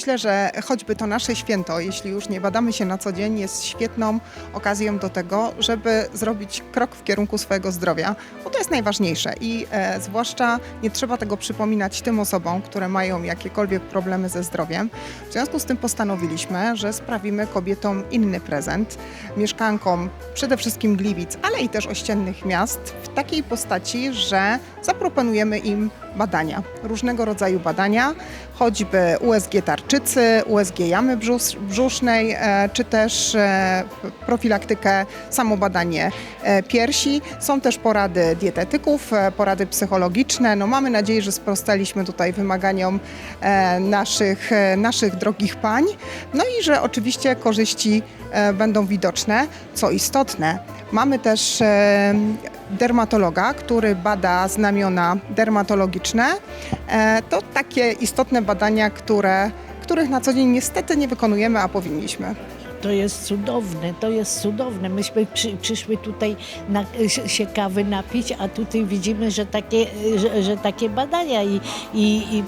myślę, że choćby to nasze święto, jeśli już nie badamy się na co dzień, jest świetną okazją do tego, żeby zrobić krok w kierunku swojego zdrowia, bo to jest najważniejsze i e, zwłaszcza nie trzeba tego przypominać tym osobom, które mają jakiekolwiek problemy ze zdrowiem. W związku z tym postanowiliśmy, że sprawimy kobietom inny prezent, mieszkankom przede wszystkim Gliwic, ale i też ościennych miast w takiej postaci, że zaproponujemy im badania, różnego rodzaju badania, choćby USG tarczycy, USG jamy brzus- brzusznej, e, czy też e, profilaktykę, samobadanie e, piersi. Są też porady dietetyków, porady psychologiczne. No, mamy nadzieję, że sprostaliśmy tutaj wymaganiom naszych, naszych drogich pań. No i że oczywiście korzyści będą widoczne. Co istotne, mamy też dermatologa, który bada znamiona dermatologiczne. E, To takie istotne badania, które, których na co dzień niestety nie wykonujemy, a powinniśmy. To jest cudowne, to jest cudowne. Myśmy przy, przyszły tutaj na, się- kawy napić, a tutaj widzimy, że takie, że, że takie badania i, i, i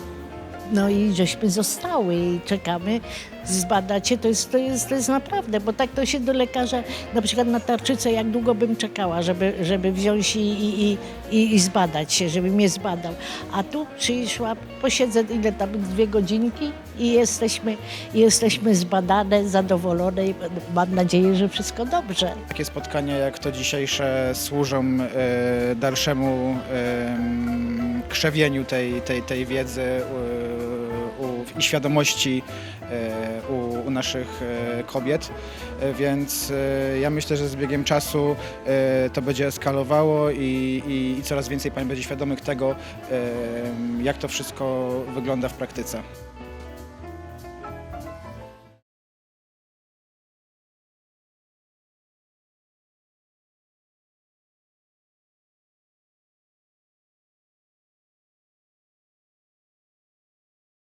no i żeśmy zostały i czekamy, zbadacie, to jest, to, jest, to jest naprawdę, bo tak to się do lekarza, na przykład na tarczycę, jak długo bym czekała, żeby, żeby wziąć i, i, i, i, zbadać się, żeby mnie zbadał. A tu przyszła, posiedzę ile tam, dwie godzinki i jesteśmy, jesteśmy zbadane, zadowolone i mam nadzieję, że wszystko dobrze. Takie spotkania jak to dzisiejsze służą e, dalszemu em, krzewieniu tej, tej, tej wiedzy i świadomości e, u, u naszych e, kobiet, E, więc ja myślę, że z biegiem czasu to będzie eskalowało i, i, i coraz więcej pań będzie świadomych tego, jak to wszystko wygląda w praktyce.